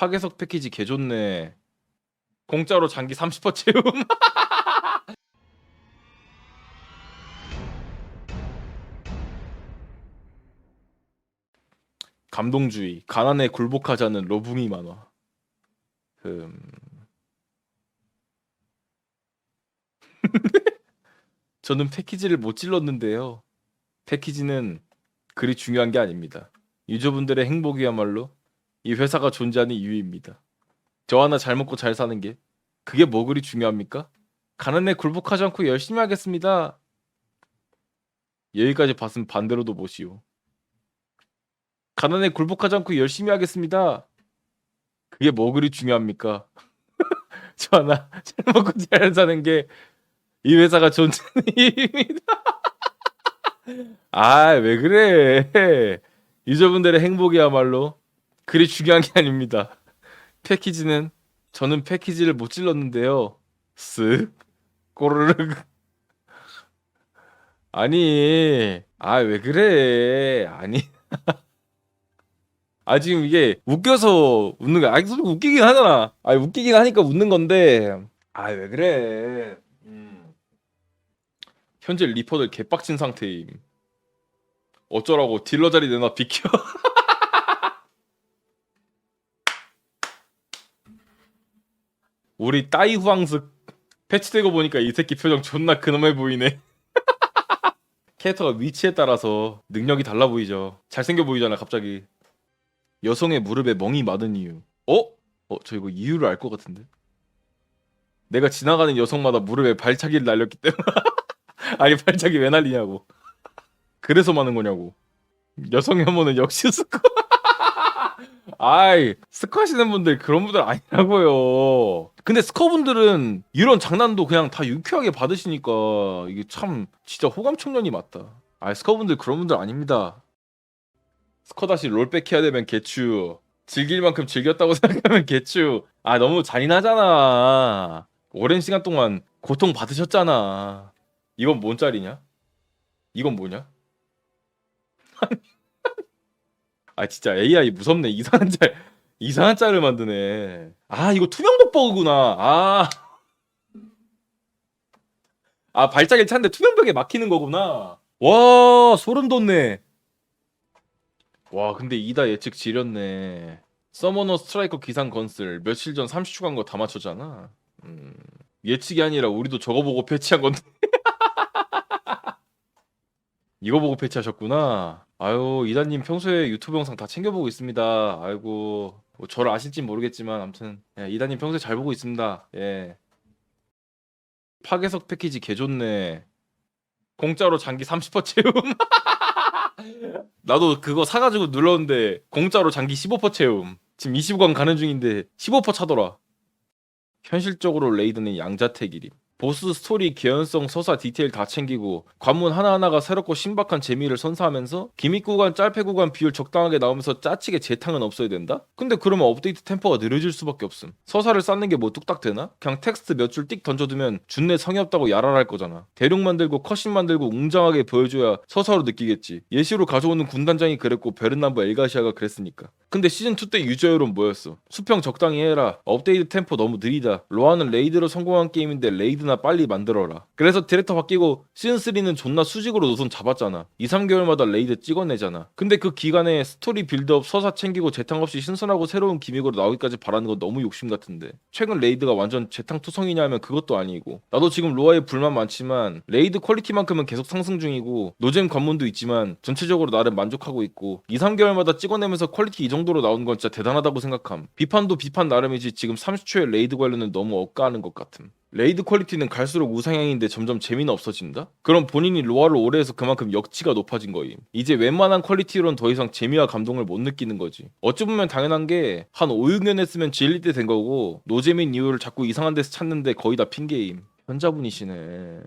파괴석 패키지 개 좋네. 공짜로 장기 30% 채움. 감동주의. 가난에 굴복하자는 러붕이 만화. 음. 저는 패키지를 못 찔렀는데요. 패키지는 그리 중요한 게 아닙니다. 유저분들의 행복이야말로 이 회사가 존재하는 이유입니다. 저 하나 잘 먹고 잘 사는 게 그게 뭐 그리 중요합니까? 가난에 굴복하지 않고 열심히 하겠습니다. 여기까지 봤으면 반대로도 보시오. 가난에 굴복하지 않고 열심히 하겠습니다. 그게 뭐 그리 중요합니까? 저 하나 잘 먹고 잘 사는 게 이 회사가 존재하는 이유입니다. 아, 왜 그래? 유저분들의 행복이야말로 그리 중요한 게 아닙니다. 패키지는 저는 패키지를 못 찔렀는데요. 쓱. 꼬르륵. 아니 아 왜 그래? 아니. 아 지금 이게 웃겨서 웃는 거야. 아 솔직히 웃기긴 하잖아. 아 웃기긴 하니까 웃는 건데. 아 왜 그래? 음. 현재 리퍼들 개빡친 상태임. 어쩌라고 딜러 자리 내놔 비켜 우리 따이 후황슥 패치되고 보니까 이 새끼 표정 존나 근엄해 보이네. 캐릭터가 위치에 따라서 능력이 달라 보이죠. 잘생겨 보이잖아 갑자기. 여성의 무릎에 멍이 많은 이유. 어? 어, 저 이거 이유를 알 것 같은데. 내가 지나가는 여성마다 무릎에 발차기를 날렸기 때문에. 아니 발차기 왜 날리냐고. 그래서 많은 거냐고. 여성 혐오는 역시 스코. 아이 스커 하시는 분들 그런 분들 아니라고요. 근데 스커 분들은 이런 장난도 그냥 다 유쾌하게 받으시니까 이게 참 진짜 호감 청년이 맞다. 아 스커 분들 그런 분들 아닙니다. 스커 다시 롤백 해야 되면 개추. 즐길 만큼 즐겼다고 생각하면 개추. 아 너무 잔인하잖아. 오랜 시간 동안 고통 받으셨잖아. 이건 뭔 짤이냐? 이건 뭐냐? 아 진짜 AI 무섭네. 이상한 짤 이상한 짤을 만드네. 아 이거 투명도 버그구나. 아. 아 발작일 차인데 투명벽에 막히는 거구나. 와 소름 돋네. 와 근데 이다 예측 지렸네. 서머너 스트라이커 기상 건슬. 며칠 전 30초 간거 다 맞췄잖아. 음, 예측이 아니라 우리도 저거 보고 패치한 건데. 이거 보고 패치하셨구나. 아유 이다님 평소에 유튜브 영상 다 챙겨보고 있습니다. 아이고 뭐 저를 아실진 모르겠지만 아무튼 예, 이다님 평소에 잘 보고 있습니다. 예. 파괴석 패키지 개 좋네. 공짜로 장기 30% 채움. 나도 그거 사가지고 눌렀는데 공짜로 장기 15% 채움. 지금 25강 가는 중인데 15% 차더라. 현실적으로 레이드는 양자택일임. 보스 스토리 개연성 서사 디테일 다 챙기고 관문 하나하나가 새롭고 신박한 재미를 선사하면서 기믹 구간 짤패 구간 비율 적당하게 나오면서 짜치게 재탕은 없어야 된다? 근데 그러면 업데이트 템포가 느려질 수밖에 없음 서사를 쌓는 게 뭐 뚝딱 되나? 그냥 텍스트 몇 줄 띡 던져두면 준내 성의 없다고 야랄할 거잖아 대륙 만들고 컷신 만들고 웅장하게 보여줘야 서사로 느끼겠지 예시로 가져오는 군단장이 그랬고 베르남부 엘가시아가 그랬으니까 근데 시즌2 때 유저 여론 뭐였어? 수평 적당히 해라 업데이트 템포 너무 느리다 로아는 레이드로 성공한 게임인데 레이드 나 빨리 만들어라. 그래서 디렉터 바뀌고 시즌3는 존나 수직으로 노선 잡았잖아. 2, 3개월마다 레이드 찍어내잖아. 근데 그 기간에 스토리 빌드업 서사 챙기고 재탕 없이 신선하고 새로운 기믹으로 나오기까지 바라는 건 너무 욕심 같은데. 최근 레이드가 완전 재탕 투성이냐 하면 그것도 아니고. 나도 지금 로아에 불만 많지만 레이드 퀄리티만큼은 계속 상승 중이고 노잼 관문도 있지만 전체적으로 나름 만족하고 있고 2, 3개월마다 찍어내면서 퀄리티 이 정도로 나오는 건 진짜 대단하다고 생각함. 비판도 비판 나름이지 지금 30초의 레이드 관련은 너무 억까하는 것 같음 레이드 퀄리티는 갈수록 우상향인데 점점 재미는 없어진다? 그럼 본인이 로아를 오래 해서 그만큼 역치가 높아진 거임. 이제 웬만한 퀄리티로는 더 이상 재미와 감동을 못 느끼는 거지. 어찌 보면 당연한 게 한 5, 6년 했으면 질릴 때 된 거고 노잼인 이유를 자꾸 이상한 데서 찾는데 거의 다 핑계임. 현자분이시네.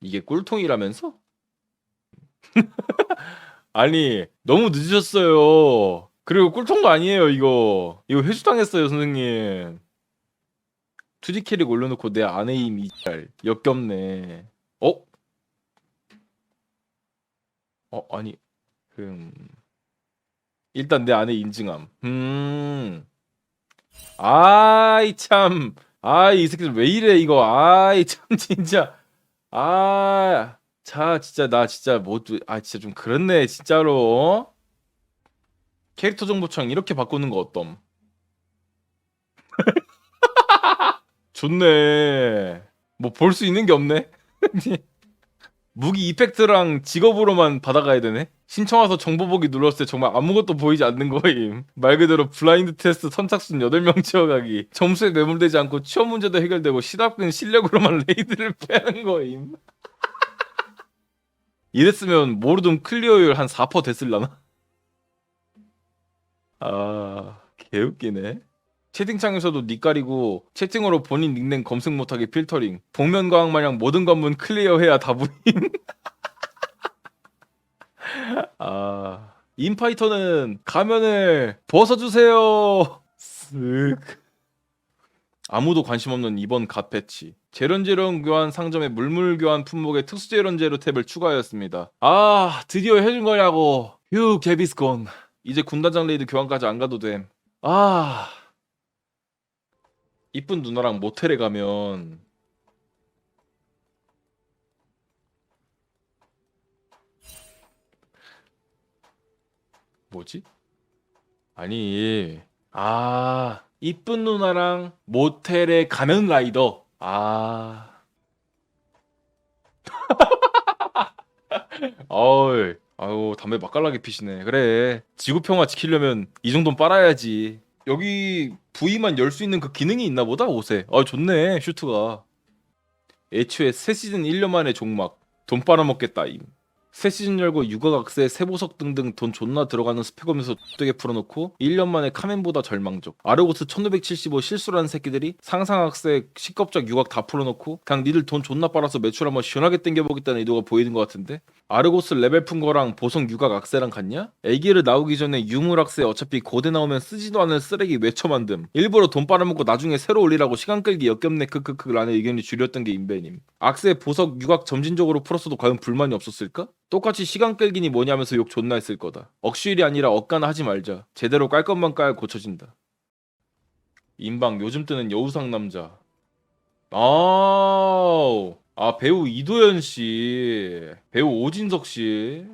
이게 꿀통이라면서? 아니 너무 늦으셨어요. 그리고 꿀통도 아니에요 이거. 이거 회수당했어요 선생님. 2D 캐릭 올려놓고 내 아내 임 이잘 역겹네. 어? 어 아니 음 일단 내 안에 인증함. 음. 아이 참. 아이 이 새끼들 왜 이래 이거. 아이 참 진짜. 아. 자 진짜 나 진짜 뭐아 진짜 좀 그렇네 진짜로. 어? 캐릭터 정보창 이렇게 바꾸는 거 어떤? 좋네. 뭐 볼 수 있는 게 없네. 무기 이펙트랑 직업으로만 받아가야 되네. 신청 와서 정보 보기 눌렀을 때 정말 아무것도 보이지 않는 거임. 말 그대로 블라인드 테스트 선착순 8명 채워가기. 점수에 매몰되지 않고 취업 문제도 해결되고 시답은 실력으로만 레이드를 빼는 거임. 이랬으면 모르든 클리어율 한 4% 됐을라나? 아, 개웃기네. 채팅창에서도 닉 가리고 채팅으로 본인 닉네임 검색 못하게 필터링. 복면가왕 마냥 모든 관문 클리어해야 다부임. 아, 인파이터는 가면을 벗어주세요. 쓱. 아무도 관심 없는 이번 갓 패치. 재련재련 교환 상점에 물물 교환 품목에 특수 재련재료 탭을 추가하였습니다. 아, 드디어 해준 거냐고. 휴, 개비스콘. 이제 군단장 레이드 교환까지 안 가도 됨. 아. 이쁜 누나랑 모텔에 가면 뭐지? 아니, 아, 이쁜 누나랑 모텔에 가면 라이더. 아. 어이, 아유, 담배 맛깔나게 피시네. 그래. 지구 평화 지키려면 이 정도는 빨아야지. 여기 V만 열 수 있는 그 기능이 있나 보다, 옷에. 아, 좋네, 슈트가. 애초에 새 시즌 1년 만에 종막. 돈 빨아먹겠다, 임. 새 시즌 열고 육아각세, 세보석 등등 돈 존나 들어가는 스펙하면서 되게 풀어놓고 1년 만에 카멘보다 절망적. 아르고스 1575 실수라는 새끼들이 상상학세, 시겁적 육악 다 풀어놓고 그냥 니들 돈 존나 빨아서 매출 한번 시원하게 땡겨보겠다는 의도가 보이는 것 같은데? 아르고스 레벨 푼 거랑 보석 육악 악세랑 같냐? 애기를 나오기 전에 유물 악세 어차피 고대 나오면 쓰지도 않은 쓰레기 외쳐 만듦. 일부러 돈 빨아먹고 나중에 새로 올리라고 시간 끌기 역겹네. 크크크 라는 의견이 줄였던 게 인베님. 악세 보석 육악 점진적으로 풀었어도 과연 불만이 없었을까? 똑같이 시간 끌기니 뭐냐면서 욕 존나 했을 거다. 억슈일이 아니라 억가나 하지 말자. 제대로 깔 것만 깔 고쳐진다. 인방 요즘 뜨는 여우상 남자. 아, 아 배우 이도현 씨, 배우 오진석 씨,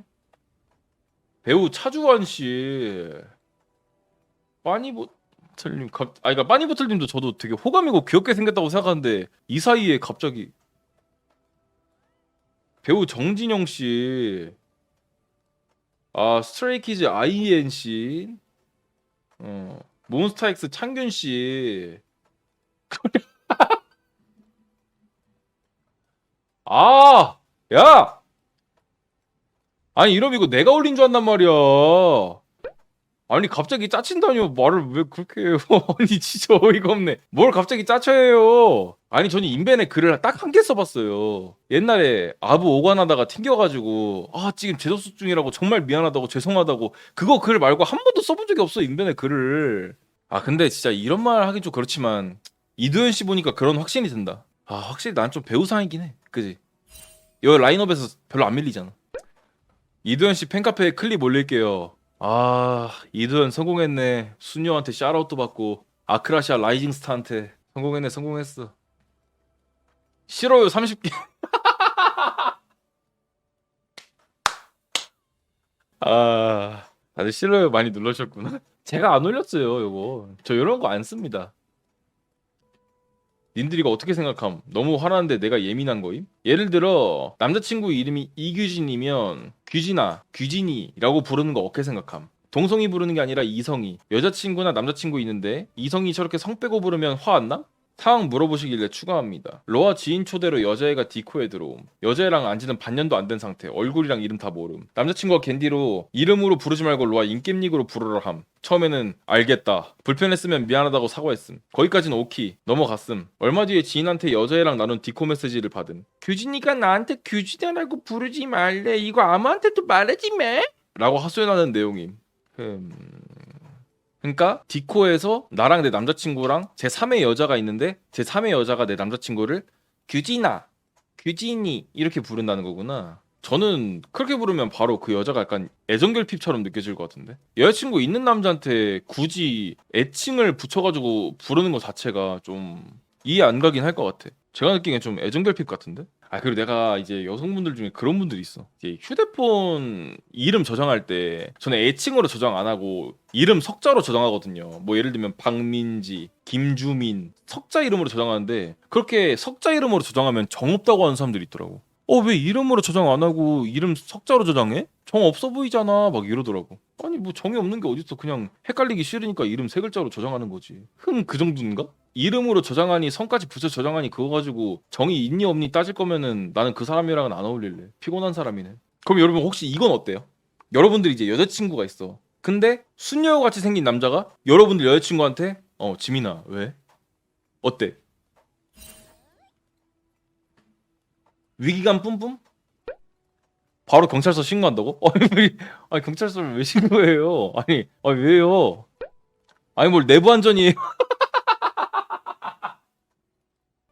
배우 차주환 씨, 빠니보틀님, 갑, 아 그러니까 빠니보틀님도 저도 되게 호감이고 귀엽게 생겼다고 생각하는데 이 사이에 갑자기 배우 정진영 씨, 아 스트레이키즈 아이엔 씨, 어 몬스타엑스 창균 씨, 아, 야, 아니 이러면 이거 내가 올린 줄 안단 말이야. 아니 갑자기 짜친다뇨 말을 왜 그렇게 해요? 아니 진짜 어이가 없네. 뭘 갑자기 짜쳐해요? 아니 저는 인벤에 글을 딱 한 개 써봤어요. 옛날에 아부 오관하다가 튕겨가지고 아 지금 재접속 중이라고 정말 미안하다고 죄송하다고 그거 글 말고 한 번도 써본 적이 없어 인벤에 글을. 아 근데 진짜 이런 말 하긴 좀 그렇지만 이도현 씨 보니까 그런 확신이 든다. 아 확실히 난 좀 배우상이긴 해. 그지? 여 라인업에서 별로 안 밀리잖아. 이도현 씨 팬카페에 클립 올릴게요. 아 이도현 성공했네. 수녀한테 샤라웃도 받고 아크라시아 라이징 스타한테 성공했네 성공했어. 싫어요 30개. 아 다들 싫어요 많이 눌러주셨구나. 제가 안 올렸어요 요거. 저 이런 거 안 씁니다. 님들이 이거 어떻게 생각함? 너무 화나는데 내가 예민한 거임? 예를 들어 남자친구 이름이 이규진이면 규진아, 규진이라고 부르는 거 어떻게 생각함? 동성이 부르는 게 아니라 이성이 여자친구나 남자친구 있는데 이성이 저렇게 성 빼고 부르면 화 안 나? 상황 물어보시길래 추가합니다. 로아 지인 초대로 여자애가 디코에 들어옴. 여자애랑 안지는 반년도 안 된 상태. 얼굴이랑 이름 다 모름. 남자친구가 겐디로 이름으로 부르지 말고 로아 인겜닉으로 부르라 함. 처음에는 알겠다. 불편했으면 미안하다고 사과했음. 거기까지는 오키. 넘어갔음. 얼마 뒤에 지인한테 여자애랑 나눈 디코 메시지를 받음. 규진이가 나한테 규진이라고 부르지 말래. 이거 아무한테도 말하지 마. 라고 하소연하는 내용임. 음... 그러니까 디코에서 나랑 내 남자친구랑 제 3의 여자가 있는데 제 3의 여자가 내 남자친구를 규진아, 규진이 이렇게 부른다는 거구나. 저는 그렇게 부르면 바로 그 여자가 약간 애정결핍처럼 느껴질 것 같은데? 여자친구 있는 남자한테 굳이 애칭을 붙여가지고 부르는 것 자체가 좀 이해 안 가긴 할 것 같아. 제가 느끼기엔 좀 애정결핍 같은데 아 그리고 내가 이제 여성분들 중에 그런 분들이 있어. 이제 휴대폰 이름 저장할 때 저는 애칭으로 저장 안 하고 이름 석자로 저장하거든요. 뭐 예를 들면 박민지 김주민 석자 이름으로 저장하는데 그렇게 석자 이름으로 저장하면 정 없다고 하는 사람들이 있더라고 어 왜 이름으로 저장 안 하고 이름 석자로 저장해? 정 없어 보이잖아 막 이러더라고 아니 뭐 정이 없는 게 어딨어 그냥 헷갈리기 싫으니까 이름 세 글자로 저장하는 거지 흥그 정도인가? 이름으로 저장하니 성까지 붙여 저장하니 그거 가지고 정이 있니 없니 따질 거면은 나는 그 사람이랑은 안 어울릴래 피곤한 사람이네 그럼 여러분 혹시 이건 어때요? 여러분들이 이제 여자친구가 있어 근데 수녀 같이 생긴 남자가 여러분들 여자친구한테 어 지민아 왜? 어때? 위기감 뿜뿜? 바로 경찰서 신고한다고? 아니, 왜- 아니 경찰서를 왜 신고해요? 아니, 아니 왜요? 아니 뭘 내부 안전이에요?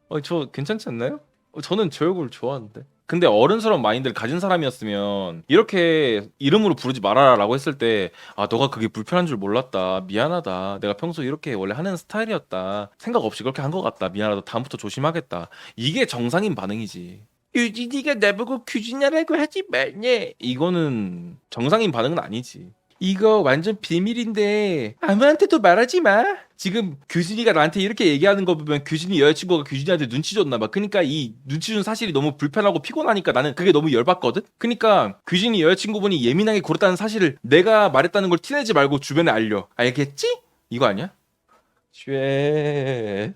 어, 저 괜찮지 않나요? 어, 저는 제 얼굴 좋아하는데. 근데 어른스러운 마인드를 가진 사람이었으면 이렇게 이름으로 부르지 말아라라고 했을 때 아 너가 그게 불편한 줄 몰랐다 미안하다 내가 평소 이렇게 원래 하는 스타일이었다 생각 없이 그렇게 한 것 같다 미안하다 다음부터 조심하겠다 이게 정상인 반응이지 유진이가 나보고 규진이라고 하지 말냐 이거는 정상인 반응은 아니지 이거 완전 비밀인데 아무한테도 말하지 마. 지금 규진이가 나한테 이렇게 얘기하는 거 보면 규진이 여자친구가 규진이한테 눈치 줬나 봐. 그러니까 이 눈치 준 사실이 너무 불편하고 피곤하니까 나는 그게 너무 열받거든. 그러니까 규진이 여자친구분이 예민하게 굴었다는 사실을 내가 말했다는 걸 티내지 말고 주변에 알려. 알겠지? 이거 아니야? 쉐.